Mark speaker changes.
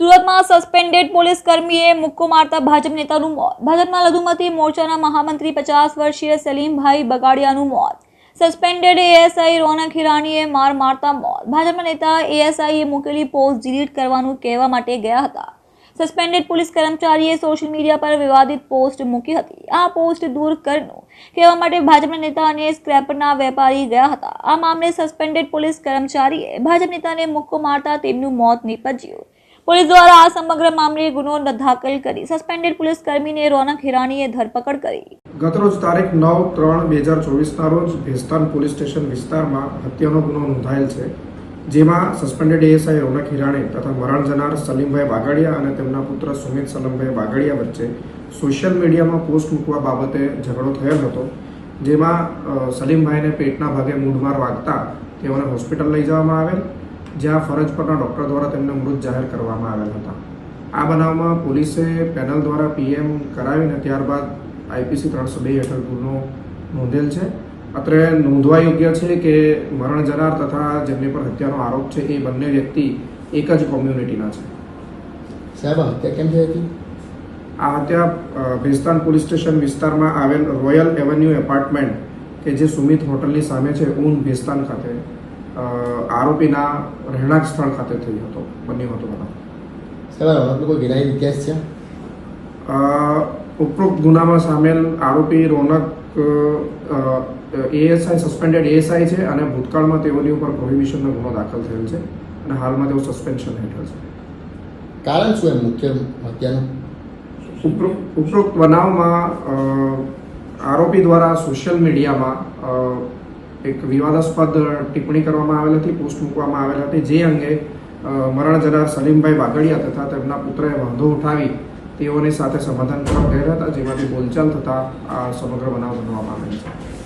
Speaker 1: સુરતમાં suspended police કર્મીએ મુક્કો મારતા ભાજપ નેતાનું મોત. ભાજપના લઘુમતી મોરચાના મહામંત્રી પચાસ વર્ષીય સલીમભાઈ બગાડિયાનું મોત. સસ્પેન્ડેડ એએસઆઈ રોનક હિરાણીએ માર મારતા મોત. ભાજપના નેતા એએસઆઈએ મૂકેલી પોસ્ટ ડિલીટ કરવાનું કહેવા માટે ગયા હતા. સસ્પેન્ડેડ પોલીસ કર્મચારીએ સોશિયલ મીડિયા પર વિવાદિત પોસ્ટ મૂકી હતી. આ પોસ્ટ દૂર કરનું કહેવા માટે ભાજપના નેતા અને સ્ક્રેપરના વેપારી ગયા હતા. આ મામલે સસ્પેન્ડેડ પોલીસ કર્મચારીએ ભાજપ નેતાને મુક્કો મારતા તેમનું મોત નીપજ્યું. પોલીસ દ્વારા આ સમગ્ર મામલે ગુનો દાખલ કરી સસ્પેન્ડેડ પોલીસ કર્મીને રોનક હિરાણીએ ધરપકડ કરી.
Speaker 2: ગતરોજ તારીખ નવ ત્રણ બે હજાર ચોવીસના રોજ ભેસ્તાન પોલીસ સ્ટેશન વિસ્તારમાં હત્યાનો ગુનો નોંધાયેલ છે, જેમાં સસ્પેન્ડેડ એએસઆઈ રોનક હિરાણી તથા મરણ જનાર સલીમભાઈ બાગડિયા અને તેમના પુત્ર સુમિત સલમભાઈ બાગડિયા વચ્ચે સોશિયલ મીડિયામાં પોસ્ટ મૂકવા બાબતે ઝઘડો થયેલ હતો, જેમાં સલીમભાઈને પેટના ભાગે મૂઢમાર વાગતા તેઓને હોસ્પિટલ લઈ જવામાં આવેલ જ્યાં ફરજ પરના ડૉક્ટર દ્વારા તેમને મૃત જાહેર કરવામાં આવેલ હતા. આ બનાવમાં પોલીસે પેનલ દ્વારા પીએમ કરાવીને ત્યારબાદ આઈપીસી ત્રણસો બે હેઠળ ગુનો નોંધેલ છે. અત્રે નોંધવા યોગ્ય છે કે મરણ જનાર તથા જેમની પર હત્યાનો આરોપ છે એ બંને વ્યક્તિ એક જ કોમ્યુનિટીના છે.
Speaker 3: સાહેબ હત્યા કેમ થઈ હતી?
Speaker 2: આ હત્યા ભેસ્તાન પોલીસ સ્ટેશન વિસ્તારમાં આવેલ રોયલ એવન્યુ એપાર્ટમેન્ટ કે જે સુમિત હોટલની સામે છે ઊન ભેસ્તાન ખાતે. આરોપીના રહેણાંક સ્થળ ખાતે થઈ હતો બન્યો હતો બનાવ.
Speaker 3: કોઈ ગિરાઈ ઇતિહાસ છે?
Speaker 2: ઉપરોક્ત ગુનામાં સામેલ આરોપી રોનક એએસઆઈ સસ્પેન્ડેડ એએસઆઈ છે અને ભૂતકાળમાં તેઓની ઉપર પ્રોહિબિશનનો ગુનો દાખલ થયેલ છે અને હાલમાં તેઓ સસ્પેન્શન હેઠળ છે.
Speaker 3: કારણ શું એમ મુખ્ય હત્યાનું?
Speaker 2: ઉપરોક્ત બનાવમાં આરોપી દ્વારા સોશિયલ મીડિયામાં એક વિવાદાસ્પદ ટિપ્પણી કરવામાં આવેલ હતી, પોસ્ટ મૂકવામાં આવેલ હતી, જે અંગે મરણ જનાર સલીમભાઈ વાઘડિયા તથા તેમના પુત્રએ વાંધો ઉઠાવી તેઓની સાથે સમાધાન કરવા ગયા હતા, જેમાંથી બોલચાલ થતાં આ સમગ્ર બનાવ બનવામાં આવેલ છે.